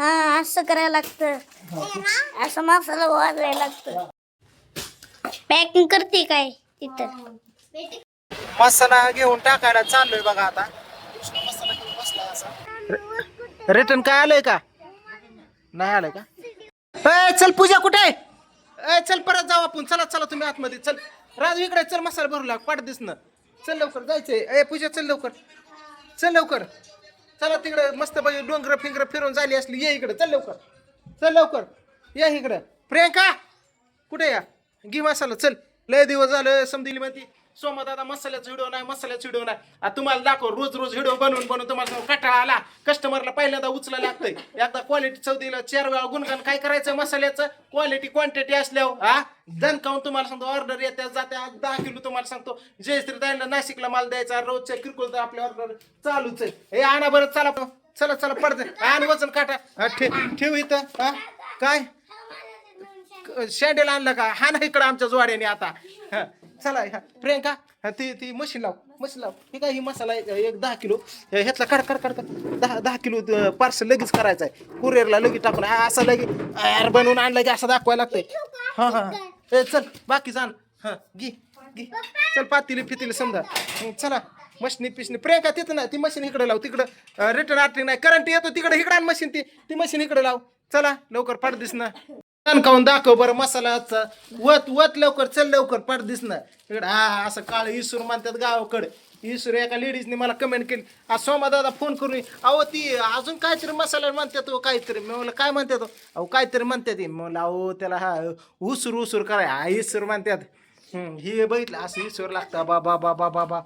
हा असं करायला लागतं. असं मसाला वाजायला लागतं. पॅकिंग करते काय तिथं? मसाला घेऊन टाकायला चाललोय बघा आता. मसाला घेऊन बसला असा रिटर्न काय आलंय का? नाही आलंय का? ए चल पूजा कुठे? आहे ए चल परत जाऊ आपण. चला चला तुम्ही आतमध्ये. चल. राजू इकडे चल मसाला भरू लाग. पाठ दिसणं. चल लवकर. जायचंय. ए पूजा चल लवकर. चल लवकर. चला तिकडे मस्त पाहिजे डोंगर फिंगर फिरून झाली असली ये इकडे चल लवकर. चल लवकर. या इकडं. प्रियंका कुठे या? घी मसाला चल. लय दिवस झालं समजली माहिती. सोमा दादा मसाल्याचा व्हिडिओ नाही मसाल्याचा व्हिडिओ नाही. आता तुम्हाला दाखव रोज रोज व्हिडिओ बनवून बनवून तुम्हाला कटाळा आला कस्टमरला पहिल्यांदा उचला लागतंय. एकदा क्वालिटी चौदीला चार वेळा गुणगान काय करायचं मसाल्याचं? क्वालिटी क्वांटिटी असल्यावर हा? दणकावून तुम्हाला सांगतो ऑर्डर येत्या जात्या दहा किलो तुम्हाला सांगतो. जयश्री दायला नाशिकला माल द्यायचा रोजच्या किरकोळ आपल्या ऑर्डर चालूच आहे. हे आणा बरं चला चला चला पडते आण वजन काटा. हा, ठेव ठेव इथं हा? काय? शँडेल आणलं का? हा ना इकडं आमच्या जोड्याने आता. हा, चला ह्या, प्रियंका ती ती मशीन लाव मशीन लाव. हे काय ही मसाला एक एक दहा किलो. ह्यातला काढ काढ काढ दहा दहा किलो पार्सल लगेच करायचं आहे. कुरिअरला लगेच टाकून. हा, असं लगे यार बनवून आणलं की असं दाखवायला लागतंय. हा हा. ए चल बाकी जाण हा घे घे. चल पातीली फितीली समजा. चला. मशीनी पिशनी प्रियंका तिथं ना ती मशीन इकडे लाव तिकडं. रिटर्न आर्टिंग नाही. करंट येतो तिकडे. इकडे मशीन ती. ती मशीन इकडे लाव. चला लवकर पाठ दिस ना खाऊन दाखव बरं मसालाचा वत वत लवकर चल लवकर पाठ दिस ना इकडे हा असं काळ इसूर म्हणतात गावाकडे. इसूर एका लेडीजने मला कमेंट केली. आज सोमा दादा फोन करून अहो ती अजून काहीतरी मसाला म्हणतात हो काहीतरी. मी म्हणलं काय म्हणतात हो? अहो काहीतरी म्हणतात ती म्हणलं अहो त्याला हा उसूर उसूर कराय हा इसूर म्हणतात. हम्म, हे बघितलं असं इसूर लागतं. बाबा बाबा बाबा.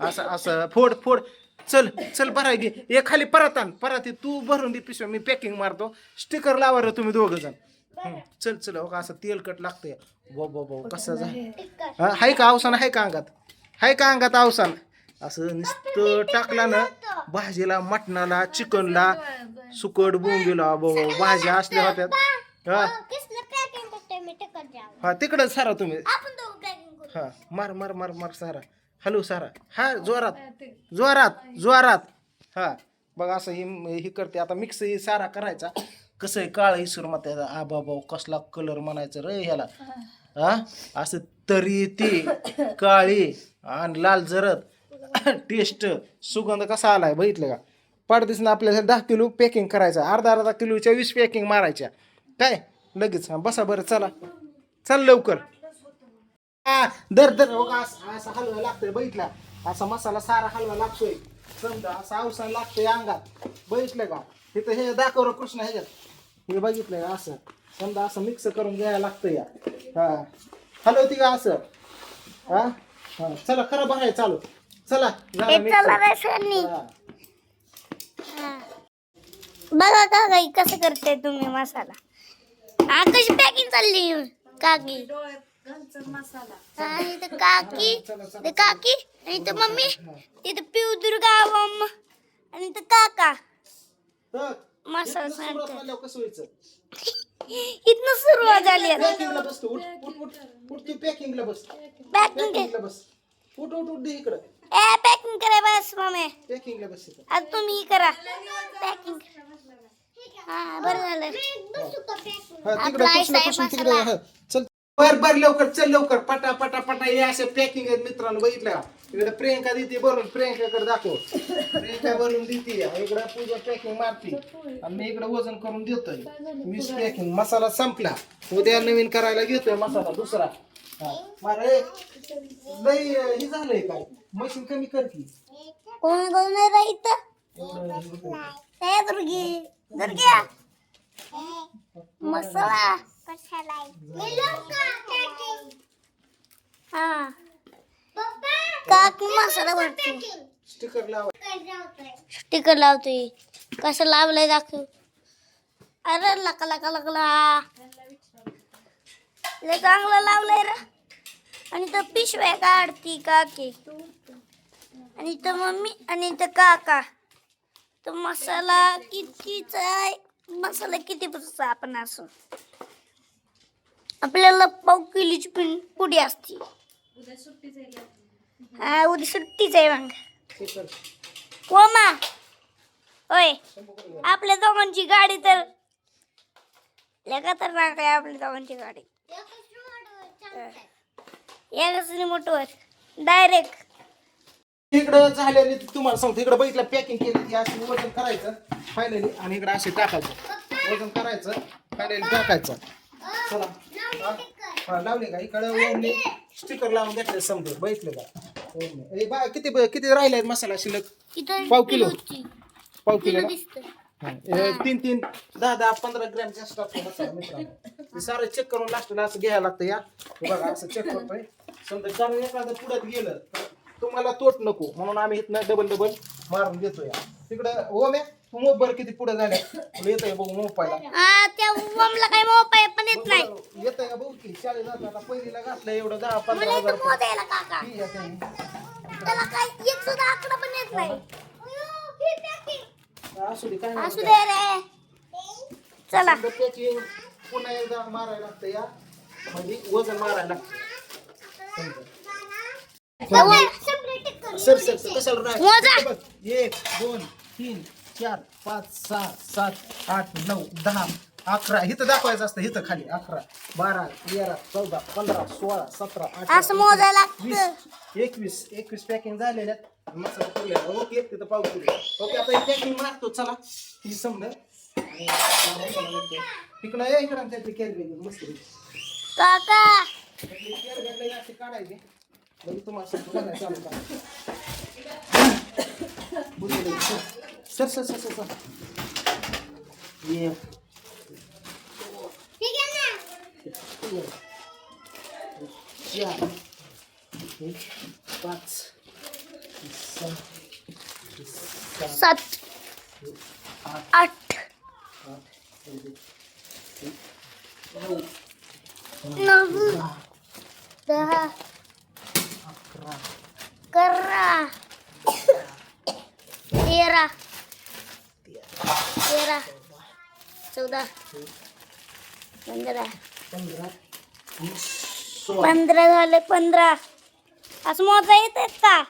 असं असं. फोड फोड. चल चल बरं घे. हे खाली परत आण. परत ये. तू भरून दे पिशव्या. मी पॅकिंग मारतो. स्टिकर लावा रे तुम्ही दोघं जण. हं, चल चल हो का असं तेलकट लागतंय. बो बो बो कसं झालं? हा, हाय का अवसान आहे का अंगात? हाय का अंगात अवसान? असं नुसतं टाकला ना भाजीला मटणाला चिकनला सुकट बोंबीला बो बो, भाज्या असल्या होत्या. हा. पॅकिंग करते मी टिकट द्यावं हा तिकडं सारा तुम्ही. आपण दोघं पॅकिंग करू. हा मार मार मार मार सारा. हॅलो सारा. हा जोरात. जोरात जोरात. हा. बघ असं ही ही करते. आता मिक्स ही सारा करायचा. कसं आहे काळ इसर मग त्याचा आ कसला कलर म्हणायचं रे ह्याला. हा असं तरी ती काळी आणि लाल जरत टेस्ट सुगंध कसा आलाय बघितलं का? पाडदिसनं आपल्याला दहा किलो पॅकिंग करायचं. अर्धा अर्धा किलोच्या वीस पॅकिंग मारायच्या. काय? लगेच. बसा बरं चला. चल लवकर. हा, दर दर असं हलवा लागतोय बघितला. असा मसाला सारा हलवा लागतोय. समजा असा अवसान लागतोय अंगात. बघितलं का? तिथं हे दाखव कृष्ण ह्याच्यात. हे बघितलंय का असं? समजा असं मिक्स करून घ्यायला लागतं या. हा. हलवती का असं? हा? हा. चला खरं बघाय चालू. चला झालं हे mix. चला रसनी हा. बघा का काही कसं करते तुम्ही मसाला? हा कशी पॅकिंग चालली. काकी. हा, इथं काकी. इथं काकी आणि इथं मम्मी. तिथं पिऊ दुर्गा मम्म आणि इथं काका. तर, मसाला सांगतात झाल्यावर कसं व्हायचं इथनं सुरुवात झाली पॅकिंगला बस उठ उठ उठ उठ तू पॅकिंगला बस. पॅकिंग पॅकिंगला बस. उठ उठ उठ दे इकडं. ए पॅकिंग करा बस मम्मी पॅकिंगला बस इथं. आता तुम्ही हे करा. पॅकिंग हा बरं झालं. हा, तिकडं तिकडे. हा, चल. बर बर लवकर चल लवकर. पटा पटा पटा. हे असे पॅकिंग आहेत मित्रांनो बघितलं इकडे प्रियंका देते भरून. प्रियंकाकडे दाखव. प्रियंका भरून देते. इकडे पूजा पॅकिंग मारते. आणि मी इकडे वजन करून देतोय. वीस पॅकिंग मसाला संपला. उद्या नवीन करायला घेतोय मसाला दुसरा. मार लई हे झालंय काय? मशीन कमी कर की. कोण कोण ए दुर्गी. दुर्ग्या मसाला. हा. काकी मसाला भरतो स्टिकर लावा. स्टिकर लावतोय? कसं लावलंय दाखव. अरे लका लका लकला लय चांगलं लावलंय रे. आणि तर पिशव्या काढती काकी. आणि इथं मम्मी आणि इथं काका. तर मसाला कितीचा आहे? मसाला किती बसचा आपण असं? आपल्याला पाव किलोची पिन पुडी असते. हा उद्या सुट्टीच आहे मग. कोमा. होय. आपल्या दोघांची गाडी तर लेखा तर आहे आपल्या दोघांची गाडी. एकच रिमोटवर डायरेक्ट इकडं झालेली तुम्हाला सांगतो इकडं बघितलं पॅकिंग केली ती अशी वजन करायचं फायनली आणि इकडं असे टाकायचं. वजन करायचं फायनली टाकायचं. चला. हा? लावले का? इकडं स्टिकर लावून घेतले समजा बघितले का? बा किती किती राहिले मसाला शिल्लक? पाव किलो. पाव किलो तीन तीन दहा दहा पंधरा ग्रॅम जास्त मित्रांनो. सारं चेक करून लास्टला असं घ्यायला लागतं या. बघा असं चेक करतोय. समजा कारण एखादं पुढ्यात गेलं तर तुम्हाला तोट नको. म्हणून आम्ही इथनं डबल डबल मारून देतो या तिकडं हो म्या तू मोब बरं किती पुढे झाल्या तुला येतंय बघू त्या वमला काही मोबाईल पण येत नाही. येतंय का बघू की? शाळेत जाताना पहिलीला घातलं एवढं दहा पंधरा हजार इथं मोजायला काका फी येते. त्याला काय एक सुद्धा आकडा पण येत नाही. असू दे काय असू नाही दे रे. चला. पुन्हा एकदा मारायला लागतं या. म्हणजे वजन मारायला लागतं. सर सर सर कशाला मोजा. राहायचं बघ, एक दोन तीन चार पाच सहा सात आठ नऊ दहा अकरा. इथं दाखवायचं असतं इथं खाली. अकरा बारा तेरा चौदा पंधरा सोळा सतरा अठरा असं मोजायला लागतं. वीस एकवीस एकवीस पॅकिंग झालेल्या आहेत. मसाला ओके तिथं किलो ओके आता पॅकिंग मारतो चला. ही समजा. आणि मसाला. तिकडं ये इकडं त्यातली कॅरी बॅग मस्त पैकी. काका! त्यातली कॅरी बॅग लई अशी काढायची. Sir sir sir sir sir. ये. चार पाच. सात. आठ. नऊ. दहा. अकरा तेरा तेरा चौदा पंधरा पंधरा झाले पंधरा. असं मोजा येत का?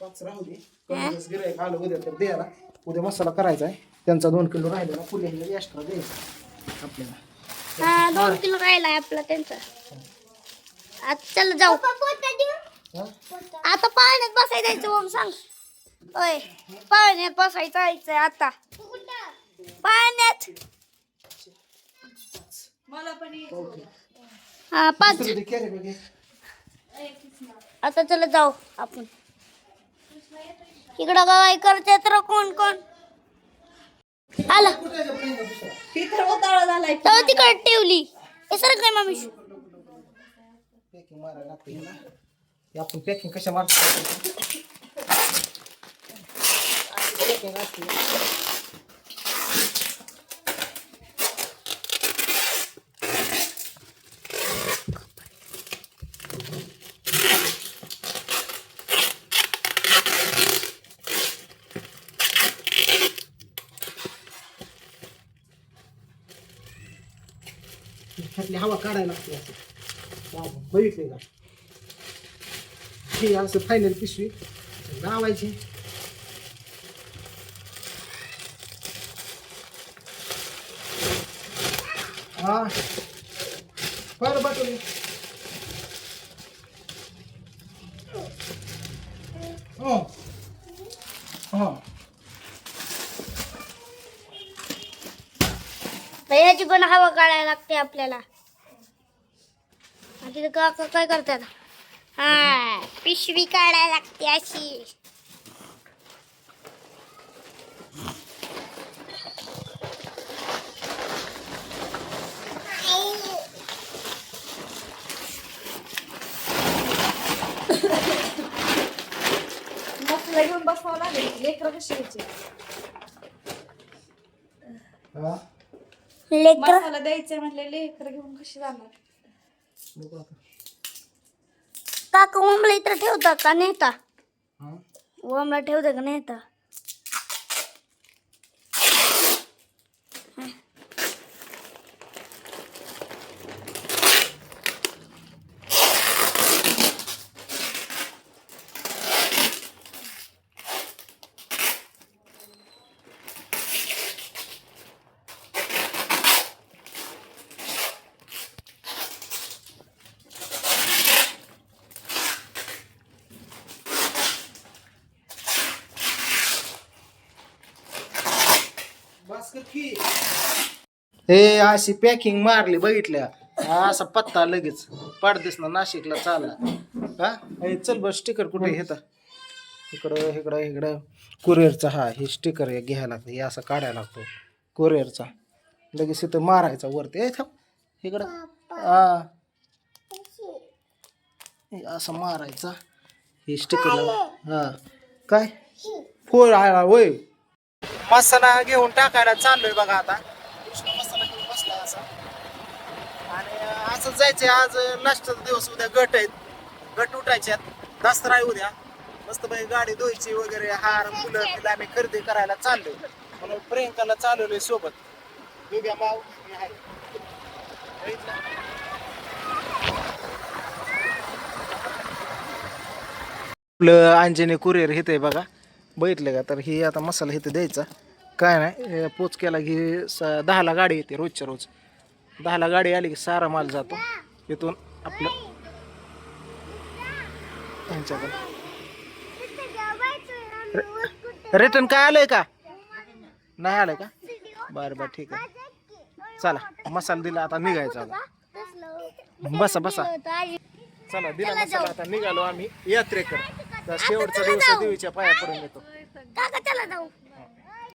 पाच राहू दे. गिराईक आलं उद्या तर द्यायला उद्या मसाला करायचा आहे. त्यांचा दोन किलो राहिलेला पुढे एक्स्ट्रा द्यायचा. आपल्याला. हा दोन किलो राहिलाय आपला त्यांचा. आता चल जाऊ. हा? आता पाण्यात बसायला जायचं ओम सांग. होय पाण्यात बसायचं जायचंय आता. पाण्यात ओके. हा पाच. आता चला जाऊ आपण. इकडं काय करते तर कोण कोण? आला. तिकडे ठेवली. हे सर काय मामी पॅकिंग मारायला लागते ना. हे आपण पॅकिंग कशा मारतो? पॅकिंग असते. हवा काढायला लागते असं. बघितले का हे असं फायनल पिशवी लावायची हा बरं बाटली हो हो ह्याची पण हवा काढायला लागते आपल्याला. तिथे काका काय करतात? हा पिशवी काढायला लागते अशी. मसाला घेऊन बसावं लागेल लेकरं कशी घ्यायची लेकर? मसाला द्यायचे म्हणले लेकरं घेऊन कशी जाणार? बघू आता. काका ओमला इथं ठेवता का नेता? हा? ओमला ठेवता का नेता? हे अशी पॅकिंग मारली बघितल्या. हा असा पत्ता लगेच. पाडदेस ना नाशिकला चालला. हा हे चल बस स्टिकर कुठे घेता इकडं इकडं इकडं. कुरिअरचा हा हे स्टिकर घ्यायला लागतं. हे असं काढायला लागतो. कुरिअरचा. लगेच इथं मारायचा वरती. ए थांब. इकडं. हा. हे असं मारायचा. हे स्टिकर हा. काय? फोर होय. मसाला घेऊन टाकायला चाललोय बघा आता. कृष्ण मसाला घेऊन बसला असा. आणि असं जायचंय. आज लास्टचा दिवस उद्या गट आहेत. गट उठायच्यात दसरा आहे उद्या. मस्त बाई गाडी धुवायची वगैरे हार फुलं तिला आम्ही खरेदी करायला चाललोय. म्हणून प्रियंकाला चालवलोय सोबत. बिब्या माव मी आहे. बघितलं? आपलं अंजनी कुरिअर इथे बघा. बघितलं का? तर ही आता मसाला इथे द्यायचा. काय नाही पोच केला की स दहाला गाडी येते रोजच्या रोज. दहाला गाडी आली की सारा माल जातो. इथून आपलं यांच्याकडे. रिटर्न काय आलंय का? नाही आलंय का? बरं बरं ठीक आहे. चला मसाला दिला आता निघायचा बसा बसा. चला दिला मसाला आता निघालो आम्ही यात्रेकडे. तर शेवटचा दिवस देवीच्या पाया पडून येतो. काका चला जाऊ.